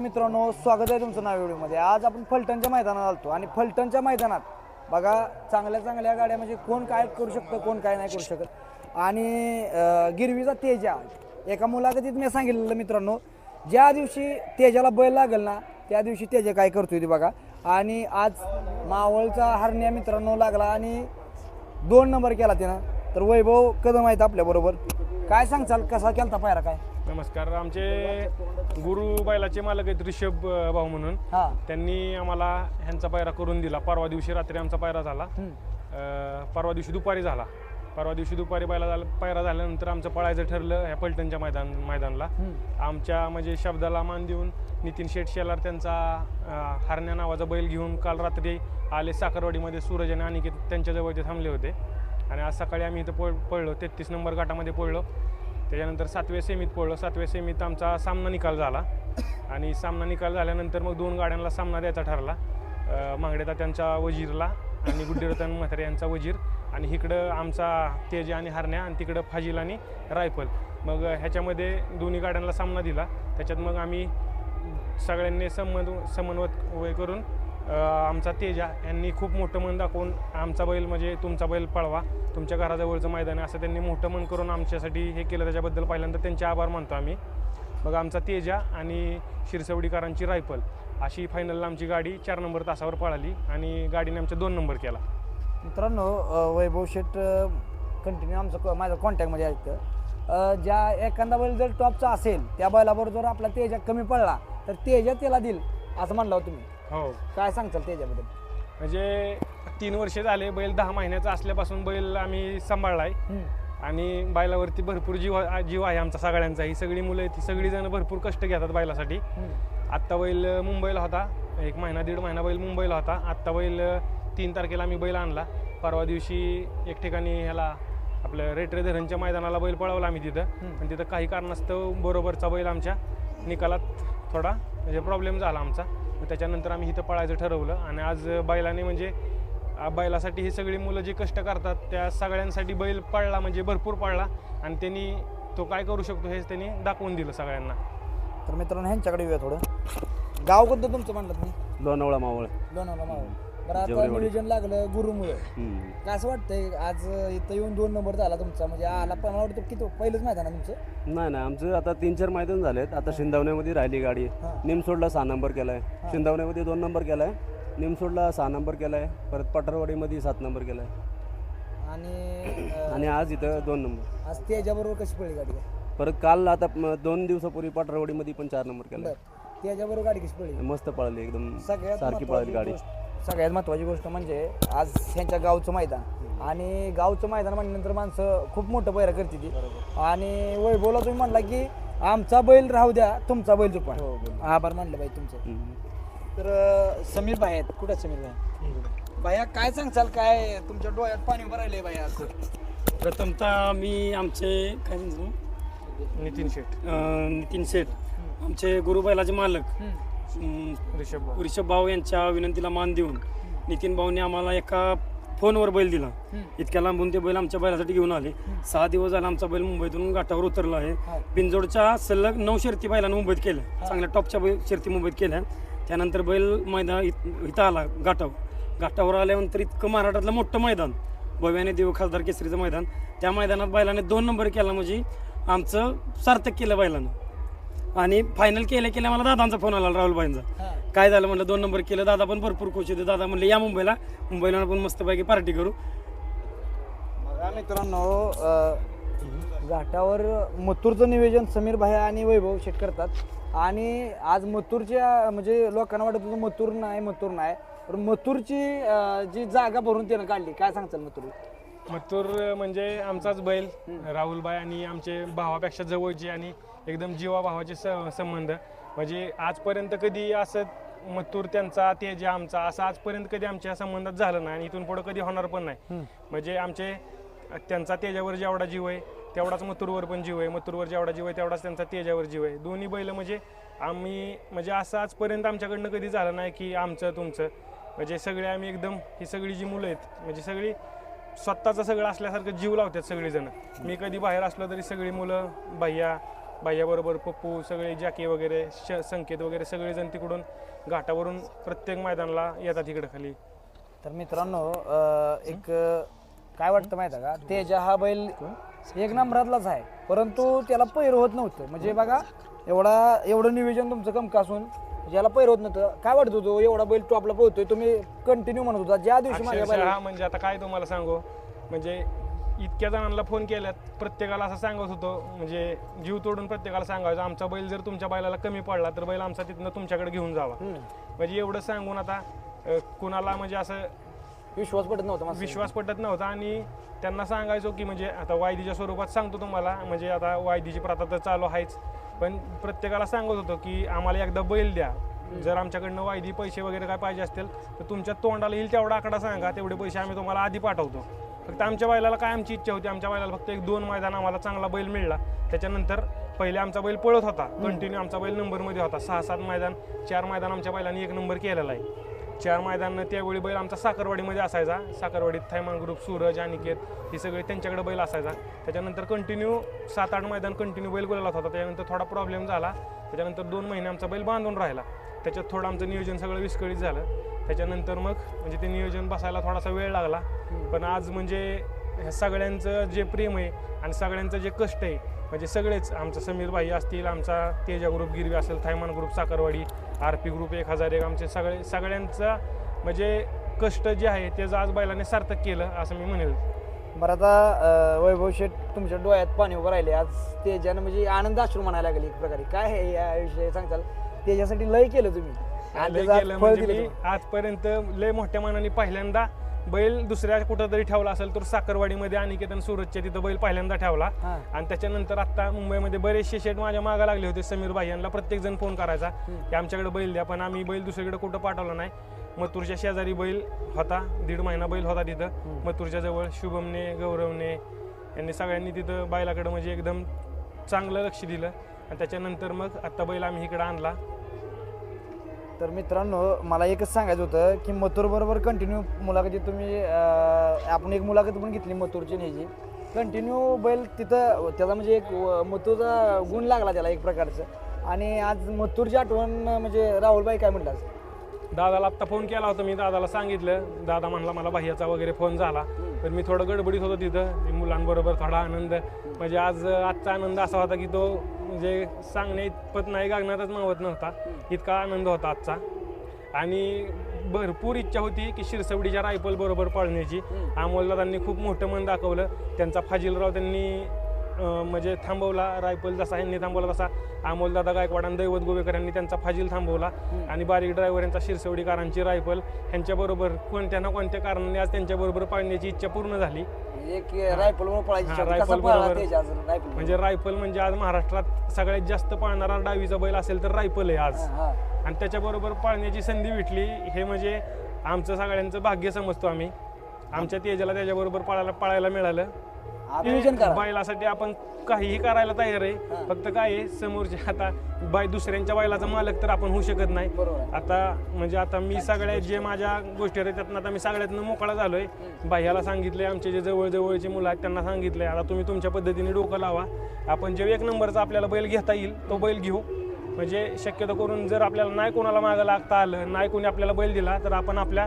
नमस्कार मित्रांनो स्वागत आहे तुमचं नाव व्हिडिओमध्ये. आज आपण फलटणच्या मैदानात आलतो आणि फलटणच्या मैदानात बघा चांगल्या चांगल्या गाड्या म्हणजे कोण काय करू शकतं कोण काय नाही करू शकत. आणि गिरवीचा तेजा. एका मुलाखतीत मी सांगितलेलं मित्रांनो ज्या दिवशी तेजाला बैल लागेल ना त्या दिवशी तेजा काय करतोय ते बघा. आणि आज मावळचा हरण्या मित्रांनो लागला आणि दोन नंबर केला त्यानं. तर वैभव कदम आहेत आपल्याबरोबर. काय सांगचाल? कसा केलता पायरा काय? नमस्कार आमचे गुरु बैलाचे मालक आहेत ऋषभ अ, भाऊ म्हणून. हां. त्यांनी आम्हाला ह्यांचा पायरा करून दिला. परवा दिवशी रात्री आमचा पायरा झाला. अ, परवा दिवशी दुपारी झाला. परवा दिवशी दुपारी बैला झाला पायरा झाल्यानंतर आमचं पळायचं ठरलं ह्या पलटणच्या मैदान मैदानला. आमच्या म्हणजे शब्दाला मान देऊन नितीन शेठ शेलार त्यांचा अ, हरण्या नावाचा बैल घेऊन काल रात्री आले साखरवाडीमध्ये सूरज आणि अनिकेत त्यांच्याजवळ ते थांबले होते. आणि आज सकाळी आम्ही इथं पळ पळलो तेहतीस नंबर गटामध्ये पळलो. त्याच्यानंतर सातव्या सेमीत पळलो. सातव्या सेमीत आमचा सामना निकाल झाला. आणि सामना निकाल झाल्यानंतर मग दोन गाड्यांना सामना द्यायचा ठरला. मांगडेता त्यांचा वजीरला आणि गुड्डीरतन म्हात्रे यांचा वजीर. आणि इकडं आमचा तेज आणि हरण्या आणि तिकडं फाजील आणि रायफल. मग ह्याच्यामध्ये दोन्ही गाड्यांना सामना दिला. त्याच्यात मग आम्ही सगळ्यांनी समन्व समन्वय करून आमचा तेजा यांनी खूप मोठं मन दाखवून आमचा बैल म्हणजे तुमचा बैल पळवा तुमच्या घराजवळचं मैदान आहे असं त्यांनी मोठं मन करून आमच्यासाठी हे केलं. त्याच्याबद्दल पहिल्यांदा त्यांचे आभार मानतो आम्ही. मग आमचा तेजा आणि शिरसवडीकरांची रायफल अशी फायनलला आमची गाडी चार नंबर तासावर पळाली आणि गाडीने आमचा दोन नंबर केला. मित्रांनो वैभव शेट कंटिन्यू आमचं माझ्या कॉन्टॅक्टमध्ये ऐकतं ज्या एखादा बैल जर टॉपचा असेल त्या बैलाबरोबर जर आपला तेजा कमी पडला तर तेजा त्याला देईल असं म्हणलं तुम्ही हो. काय सांगचाल तेजाबद्दल म्हणजे तीन वर्ष झाले बैल दहा महिन्याचा असल्यापासून बैल आम्ही सांभाळलाय. आणि बैलावरती भरपूर जीव जीव आहे आमचा सगळ्यांचा. ही सगळी मुलं ही सगळी जण भरपूर कष्ट घेतात बैलासाठी. आत्ता बैल मुंबईला होता. एक महिना दीड महिना बैल मुंबईला होता. आत्ता बैल तीन तारखेला आम्ही बैल आणला. परवा दिवशी एक ठिकाणी ह्याला आपलं रेटरे धरणच्या मैदानाला बैल पळवला आम्ही तिथं. पण तिथं काही कारणास्तव बरोबरचा बैल आमच्या निकालात थोडा म्हणजे प्रॉब्लेम झाला आमचा. मग त्याच्यानंतर आम्ही इथं पळायचं ठरवलं आणि आज बैलाने म्हणजे आ, बैलासाठी ही सगळी मुलं जे कष्ट करतात त्या सगळ्यांसाठी बैल पळला म्हणजे भरपूर पळला आणि त्यांनी तो काय करू शकतो हेच त्यांनी दाखवून दिलं सगळ्यांना. तर मित्रांनो ह्यांच्याकडे येऊया थोडं. गाव कोणतं तुमचं म्हणलं तुम्ही? लोणावळा मावळ. लोणावळा मावळ. बरं आता. नियोजन लागलं गुरुमुळे. हम्म. काय असं वाटतंय आज इथं येऊन दोन नंबर झाला तुमचा म्हणजे आला पण मला वाटतं किती पहिलंच मैदान आहे तुमचं? नाही नाही आमचं आता तीन चार मैदान झालेत. आता शिंदावण्यामध्ये राहिली गाडी. हां. निमसोडला सहा नंबर केलाय. शिंदावण्यामध्ये दोन नंबर केलाय. निमसोडला सहा नंबर केलाय. परत पठारवाडीमध्ये सात नंबर केलाय. आणि अं, आणि आज इथं दोन नंबर. आज त्याच्याबरोबर कशी पडली गाडी? काय परत काल आता म- दोन दिवसापूर्वी पठारवाडीमध्ये पण चार नंबर केलाय. बरं. त्याच्याबरोबर गाडी कशी पडली? मस्त पळाली एकदम सगळ्यात सारखी महत्त्वाची पळाली गाडी. गोष्ट- सगळ्यात महत्वाची गोष्ट म्हणजे आज ह्यांच्या गावचं मैदान. आणि गावचं मैदान म्हणल्यानंतर माणसं खूप मोठं पैरा करते ती. आणि वैभवला तुम्ही म्हणला की आमचा बैल राहू द्या तुमचा बैल चुपा आभार मानलं बाई तुमचं. तर अं, समीर भाई आहेत. कुठं आहेत समीर भाई? भाया काय सांगचाल काय तुमच्या डोळ्यात पाणी भरायलंय भाई आज? प्रथमतः मी आमचे काय म्हणतो? नितीन शेठ. नितीन शेठ. आमचे गुरुबैलाचे मालक. ऋषभ भाऊ. ऋषभ भाऊ यांच्या विनंतीला मान देऊन नितीन भाऊने आम्हाला एका फोनवर बैल दिला. इतक्या लांबून ते बैल आमच्या बैलासाठी घेऊन आले. सहा दिवस झाला आमचा बैल मुंबईतून घाटावर उतरला आहे. बिंजोडच्या सलग नऊ शर्ती बैलानं मुंबईत केल्या. चांगल्या टॉपच्या बैल शर्ती मुंबईत केल्या. त्यानंतर बैल मैदान इथं आला घाटावर. घाटावर आल्यानंतर इतकं महाराष्ट्रातलं मोठं मैदान. भव्याने देव खासदार केसरीचं मैदान. त्या मैदानात बैलाने दोन नंबर केला म्हणजे आमचं सार्थक केलं बैलानं. आणि फायनल केल्या केल्या मला दादांचा फोन आला राहुलबाईंचा काय झालं म्हणलं दोन नंबर केलं दादा पण भरपूर खुश होते. दादा म्हणले या मुंबईला. मुंबईला आपण मस्तपैकी पार्टी करू. बघा मित्रांनो अं, घाटावर मथुरचं नियोजन समीर भाई आणि वैभव शेट करतात. आणि आज मथुरच्या म्हणजे लोकांना वाटत होतं मथुर नाही मथुर नाही. पण मथुरची अं, जी जागा भरून त्यानं काढली काय सांगचाल मथुर मथुर म्हणजे आमचाच बैल राहुलबाई आणि आमचे भावापेक्षा जवळचे आणि एकदम जीवाभावाचे स संबंध. म्हणजे आजपर्यंत कधी असं मथुर त्यांचा ते जे आमचा असं आजपर्यंत कधी आमच्या संबंधात झालं नाही आणि इथून पुढे कधी होणार पण नाही. म्हणजे आमचे त्यांचा तेजावर जेवढा जीव आहे तेवढाच मथुरवर पण जीव आहे. मथुरवर जेवढा जीव आहे तेवढाच त्यांचा तेजावर जीव आहे. दोन्ही बैल म्हणजे आम्ही म्हणजे असं आजपर्यंत आमच्याकडनं कधी झालं नाही की आमचं तुमचं. म्हणजे सगळे आम्ही एकदम ही सगळी जी मुलं आहेत म्हणजे सगळी स्वतःचं सगळं असल्यासारखं जीव लावतात सगळेजण. मी कधी बाहेर असलो तरी सगळी मुलं भैया भैयाबरोबर पप्पू सगळे जॅके वगैरे श संकेत वगैरे सगळेजण तिकडून घाटावरून प्रत्येक मैदानाला येतात तिकडं खाली. तर मित्रांनो अं, एक अं, काय वाटतं माहिती आहे का? तेजा हा बैल एक नंबरातलाच आहे. परंतु त्याला पैर होत नव्हतं. म्हणजे बघा एवढा एवढं नियोजन तुमचं कमकासून ज्याला पैर होत नव्हतं काय वाटत होतो एवढा बैल टॉपला पोहतोय तुम्ही कंटिन्यू म्हणत होता ज्या दिवशी माझ्या अक्षरशः म्हणजे आता काय तुम्हाला सांगू? म्हणजे इतक्या जणांना फोन केल्यात प्रत्येकाला असं सांगत होतो म्हणजे जीव तोडून प्रत्येकाला सांगायचं आमचा बैल जर तुमच्या बैलाला कमी पडला तर बैल आमचा तिथनं तुमच्याकडे घेऊन जावा. म्हणजे एवढं सांगून आता अ, कुणाला म्हणजे असं विश्वास पडत नव्हता विश्वास पटत नव्हता आणि त्यांना सांगायचो की म्हणजे आता वायदीच्या स्वरूपात सांगतो तुम्हाला म्हणजे आता वायदीची प्रथा तर चालू आहेच. पण प्रत्येकाला सांगत होतो की आम्हाला एकदा बैल द्या. जर आमच्याकडनं वायदी पैसे वगैरे काय पाहिजे असतील तर तुमच्या तोंडाला येईल तेवढा आकडा सांगा तेवढे पैसे आम्ही तुम्हाला आधी पाठवतो. फक्त आमच्या बैलाला काय आमची इच्छा होती आमच्या बैलाला फक्त एक दोन मैदान आम्हाला चांगला बैल मिळला. त्याच्यानंतर पहिले आमचा बैल पळत होता. कंटिन्यू आमचा बैल नंबरमध्ये होता. सहा सात मैदान चार मैदान आमच्या बैलांनी एक नंबर केलेला आहे. चार मैदान त्यावेळी बैल आमचा साखरवाडीमध्ये असायचा. साखरवाडीत थैमान ग्रुप सूरज अनिकेत हे सगळे त्यांच्याकडे बैल असायचा. त्याच्यानंतर कंटिन्यू सात आठ मैदान कंटिन्यू बैल गोलात होता. त्याच्यानंतर थोडा प्रॉब्लेम झाला. त्याच्यानंतर दोन महिने आमचा बैल बांधून राहिला. त्याच्यात थोडं आमचं नियोजन सगळं विस्कळीत झालं. त्याच्यानंतर मग म्हणजे ते नियोजन बसायला थोडासा वेळ लागला. पण आज म्हणजे ह्या सगळ्यांचं जे प्रेम आहे आणि सगळ्यांचं जे कष्ट आहे म्हणजे सगळेच आमचं समीर भाई असतील आमचा तेजा ग्रुप गिरवी असेल थैमान group Sakharwadi R P group एक हजार एक आमचे सगळे सगळ्यांचा म्हणजे कष्ट जे आहे ते आज बैलाने सार्थक केलं असं मी म्हणेल. बरं आता वैभव शेठ तुमच्या डोळ्यात पाणी उभं राहिले. आज तेजानं म्हणजे आनंद अश्रू म्हणायला लागले एक प्रकारे. काय आहे या विषयी सांगताल? त्याच्यासाठी लय केलं तुम्ही. लय त्याचं केलं म्हणजे मी. आजपर्यंत लय मोठ्या मनाने पहिल्यांदा बैल दुसऱ्या कुठं तरी ठेवला असेल तर साखरवाडीमध्ये अनिकेत आणि सुरतच्या तिथं बैल पहिल्यांदा ठेवला. हा. आणि त्याच्यानंतर आता मुंबईमध्ये बरेचसे शेट माझ्या मागा लागले होते. समीर भाई यांना प्रत्येक जण फोन करायचा की आमच्याकडे बैल द्या पण आम्ही बैल दुसरीकडे कुठं पाठवला नाही. मथुरच्या शेजारी बैल होता दीड महिना बैल होता तिथं. मथुरच्या जवळ शुभमने गौरवने यांनी सगळ्यांनी तिथं बैलाकडं म्हणजे एकदम चांगलं लक्ष दिलं. आणि त्याच्यानंतर मग आत्ता बैल आम्ही इकडं आणला. तर मित्रांनो मला एकच सांगायचं होतं की मथुर बरोबर कंटिन्यू मुलाखती तुम्ही अं, आपण एक मुलाखत पण घेतली मथुरची न्यायची कंटिन्यू बैल तिथं त्याचा म्हणजे एक व- मथुरचा गुण लागला त्याला एक प्रकारचं. आणि आज मथुरची आठवण म्हणजे राहुलबाई काय म्हणतात? दादाला आत्ता फोन केला होता मी दादाला सांगितलं. दादा म्हणला मला बाह्याचा वगैरे फोन झाला. पण मी थोडं गडबडीत होतो तिथं. ते मुलांबरोबर थोडा आनंद म्हणजे आज आजचा आनंद असा होता की तो म्हणजे सांगण्या इतपत नाही गागण्यातच मावत नव्हता. इतका आनंद होता आजचा. आणि भरपूर इच्छा होती की शिरसवडीच्या रायफल बरोबर पळण्याची. अमोलदादांनी खूप मोठं मन दाखवलं. त्यांचा फाजीलराव त्यांनी म्हणजे थांबवला रायफल जसा यांनी थांबवला तसा. अमोलदादा गायकवाड आणि दैवत गोवेकर यांनी त्यांचा फाजील थांबवला. आणि बारीक ड्रायव्हर यांचा शिरसवडीकरांची रायफल. ह्यांच्याबरोबर कोणत्या ना कोणत्या कारणाने आज त्यांच्याबरोबर पाळण्याची इच्छा पूर्ण झाली. एक रायफल रायफल बरोबर. म्हणजे रायफल म्हणजे आज महाराष्ट्रात सगळ्यात जास्त पाळणारा डावीचा बैल असेल तर रायफल आहे आज. आणि त्याच्याबरोबर पाळण्याची संधी भेटली हे म्हणजे आमचं सगळ्यांचं भाग्य समजतो आम्ही. आमच्या तेजाला त्याच्याबरोबर पळायला पळायला मिळालं. नियोजन करा. बैलासाठी आपण काहीही करायला तयार आहे. फक्त काय आहे समोरच्या आता बाय दुसऱ्यांच्या बैलाचा मालक तर आपण होऊ शकत नाही. आता म्हणजे आता मी सगळ्या जे माझ्या गोष्टी आहेत त्यातनं आता मी सगळ्यातनं मोकळा झालोय. बाह्याला सांगितलंय आमचे जे जवळ जवळचे मुलं आहेत त्यांना सांगितलंय. आता तुम्ही तुमच्या पद्धतीने डोकं लावा. आपण जे एक नंबरचा आपल्याला बैल घेता येईल तो बैल घेऊ. म्हणजे शक्यतो करून जर आपल्याला नाही कोणाला मागं लागता आलं नाही कोणी आपल्याला बैल दिला तर आपण आपल्या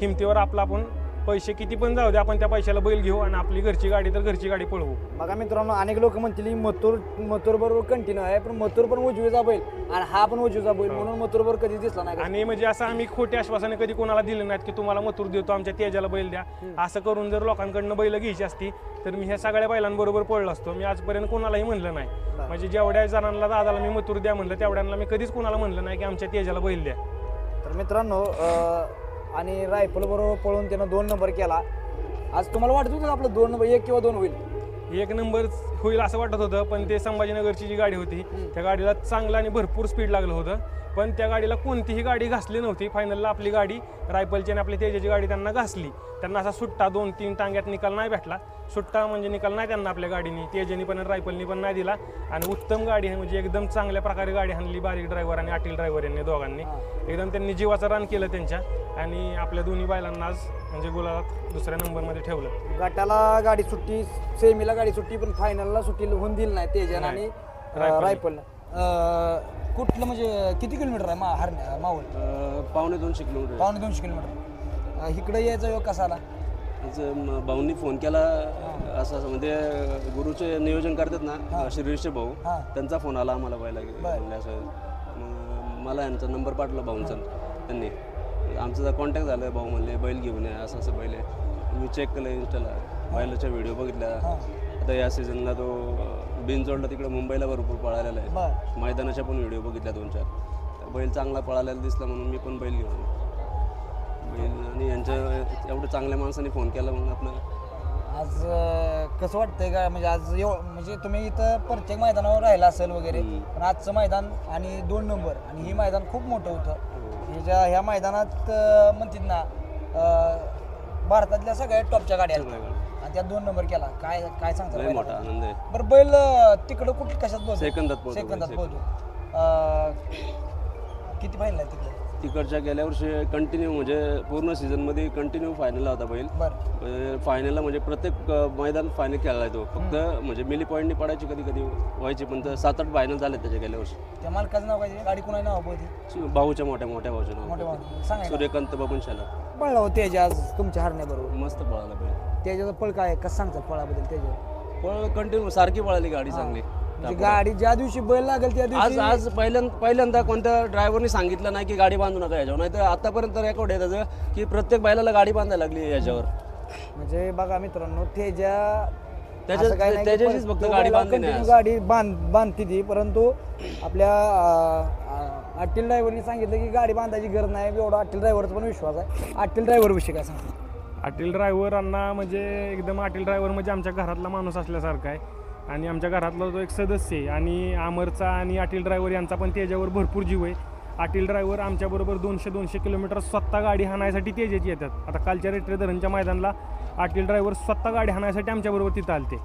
हिमतीवर आपला आपण पैसे किती पण जाऊ दे आपण त्या पैशाला बैल घेऊ आणि आपली घरची गाडी तर घरची गाडी पळवू. बघा मित्रांनो अनेक लोक म्हणतील मथुर मथुर बरोबर कंटिन्यू आहे पण मथुर पण उजवीचा बैल आणि हा पण उजवीचा बैल म्हणून मथुर बरोबर कधी दिसला नाही आणि म्हणजे असं आम्ही खोटे आश्वासने कधी कोणाला दिले नाहीत की तुम्हाला मथुर देतो आमच्या तेजाला बैल द्या. असं करून जर लोकांकडनं बैल घ्यायची असती तर मी ह्या सगळ्या बैलांबरोबर पळलो असतो. मी आजपर्यंत कोणालाही म्हणलं नाही. म्हणजे जेवढ्या जणांना दादाला मी मथुर द्या म्हणलं तेवढ्यांना मी कधीच कोणाला म्हणलं नाही की आमच्या तेजाला बैल द्या. तर मित्रांनो आणि रायफल बरोबर पळून त्यानं दोन नंबर केला. आज तुम्हाला वाटत होतं का आपलं दोन नंबर एक किंवा दोन होईल? एक नंबर होईल असं वाटत होतं पण ते संभाजीनगरची जी गाडी होती त्या गाडीला चांगलं आणि भरपूर स्पीड लागलं होतं. पण त्या गाडीला कोणतीही गाडी घासली नव्हती. फायनलला आपली गाडी रायफलची आणि आपली तेजाची गाडी त्यांना घासली. त्यांना असा सुट्टा दोन तीन टांग्यात निकाल नाही भेटला. सुट्टा म्हणजे निकाल नाही त्यांना आपल्या गाडीने तेजेनी पण रायफलनी पण नाही दिला. आणि उत्तम गाडी आहे म्हणजे एकदम चांगल्या प्रकारे गाडी हाणली बारीक ड्रायव्हर आणि आटील ड्रायव्हर यांनी दोघांनी. एकदम त्यांनी जीवाचं रान केलं त्यांच्या. आणि आपल्या दोन्ही बायलांना आज म्हणजे गुलाबात दुसऱ्या नंबरमध्ये ठेवलं. गटाला गाडी सुट्टी सेमीला गाडी सुट्टी पण फायनल फायनलला सुट्टी होऊन दिली नाही तेजन आणि रायफल. कुठलं म्हणजे किती किलोमीटर आहे मा हरण्या मावळ पावणे दोनशे किलोमीटर. पावणे दोनशे किलोमीटर. इकडे यायचा योग कसा आला? भाऊंनी फोन केला. असं असं म्हणजे गुरुचे नियोजन करतात ना शिरीषचे भाऊ त्यांचा फोन आला आम्हाला पहिला असं मला यांचा नंबर पाठवला भाऊंचा त्यांनी. आमचा कॉन्टॅक्ट झाला भाऊ म्हणले बैल घेऊन या असं असं बैल आहे मी चेक केलं इंस्टाला बैलाच्या व्हिडिओ बघितल्या. आता या सीझनला तो बिनजोडला तिकडे मुंबईला भरपूर पळालेला आहे. मैदानाच्या पण व्हिडिओ बघितल्या दोन चार. तर बैल चांगला पळालेला दिसला म्हणून मी पण बैल घेऊन. बैल आणि यांच्या एवढं चांगल्या माणसाने फोन केला मग आपलं आज कसं वाटतंय का? म्हणजे आज एव म्हणजे तुम्ही इथं प्रत्येक मैदानावर राहिला असेल वगैरे पण आजचं मैदान आणि दोन नंबर आणि हे मैदान खूप मोठं होतं. ह्याच्या ह्या मैदानात अं, म्हणतात ना भारतातल्या सगळ्या टॉपच्या गाड्या. आणि त्यात दोन नंबर केला. काय काय सांगता लय मोठा आनंद आहे. बरं बैल अं, तिकडं कुठे कशात बोलतो? सेकंदात सेकंदात अं, किती फायनल आहे तिकडे? तिकडच्या गेल्या वर्षी कंटिन्यू म्हणजे पूर्ण सीझनमध्ये कंटिन्यू फायनलला होता बैल. बरं. फायनलला म्हणजे प्रत्येक अं, मैदान फायनल खेळायला तो फक्त म्हणजे मिली पॉईंटनी पडायची कधी कधी व्हायची पण तर सात आठ फायनल झाले त्याच्या गेल्या वर्षी. त्या मालकाचं नाव काय गाडी नाव भाऊच्या मोठ्या मोठ्या भाऊच्या नाव सांगा सूर्यकांत बाबून शाला पळला हो तेज आज तुमच्या हरण्याबरोबर. मस्त पळाला बैल. त्याच्याचं पळ काय आहे? कसं सांगतात पळाबद्दल त्याच्यावर पळ कंटिन्यू सारखी पळाली गाडी चांगली. म्हणजे गाडी ज्या दिवशी बैल लागेल त्या आज दिवशी आज पहिल्यांदा पहिल्यांदा कोणत्या ड्रायव्हरनी सांगितलं नाही की गाडी बांधू नका याच्यावर. नाही तर आतापर्यंत रेकॉर्ड आहे त्याचं की प्रत्येक बैलाला गाडी बांधायला लागली याच्यावर. म्हणजे बघा मित्रांनो तेजा त्याच्या- असं काही नाही की त्याच्याचीच पण फक्त तो गाडी बांधली नाही continue आज. गाडी बांध बांधती ती परंतु आपल्या अं, अट्टील ड्रायव्हरनी सांगितलं की गाडी बांधायची गरज नाही एवढा अट्टील ड्रायव्हरचा पण विश्वास आहे. अट्टील ड्रायव्हर विषयी काय सांगतो? अटील ड्रायव्हरांना म्हणजे एकदम अटील ड्रायव्हर म्हणजे आमच्या घरातला माणूस असल्यासारखा आहे. आणि आमच्या घरातला तो एक सदस्य आहे आणि अमरचा आणि अटील ड्रायव्हर यांचा पण त्याच्यावर भरपूर जीव आहे. अटील ड्रायव्हर आमच्याबरोबर दोनशे दोनशे किलोमीटर स्वतः गाडी हाणायसाठी तेजाची येतात. आता कालच्या रेट्रे धरणच्या मैदानाला अटील ड्रायव्हर स्वतः गाडी हाणायसाठी आमच्याबरोबर तिथं आलते.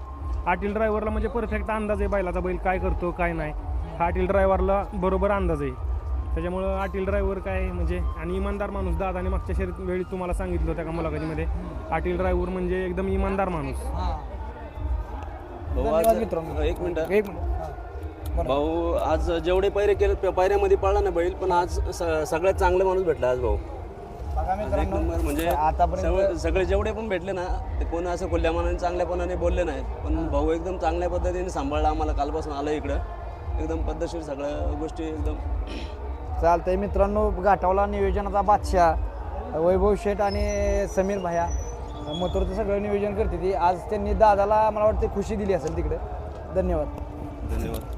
अटील ड्रायव्हरला म्हणजे परफेक्ट अंदाज आहे बैलाचा बैल काय करतो काय नाही. हा अटील ड्रायव्हरला बरोबर अंदाज आहे. त्याच्यामुळं अटील ड्रायव्हर काय म्हणजे आणि इमानदार माणूस दादाने मागच्या शरीर वेळी तुम्हाला सांगितलं होतं का मुलाखतीमध्ये? अटील ड्रायव्हर म्हणजे एकदम इमानदार माणूस. धन्यवाद मित्रांनो. एक मिनिट. एक मिनिट. बरं. भाऊ आज जेवढे पैरे केले प- पैऱ्यामध्ये पडला ना बैल पण आज स- सगळ्यात चांगला माणूस भेटला आज भाऊ. बघा एक मित्रांनो नंबर म्हणजे आतापर्यंत सगळे सगळे जेवढे पण भेटले ना ते कोणी असं खुल्यामानाने चांगल्यापणाने बोलले नाहीत. पण भाऊ एकदम चांगल्या पद्धतीने सांभाळला आम्हाला. कालपासून आलं इकडं. एकदम पद्धतशीर सगळ्या गोष्टी एकदम चालतंय मित्रांनो घाटावला नियोजनाचा बादशाह वैभव शेठ आणि समीर भाया. मथुरचं सगळं नियोजन करते ती. आज त्यांनी दादाला मला वाटतं खुशी दिली असेल तिकडे. धन्यवाद. धन्यवाद.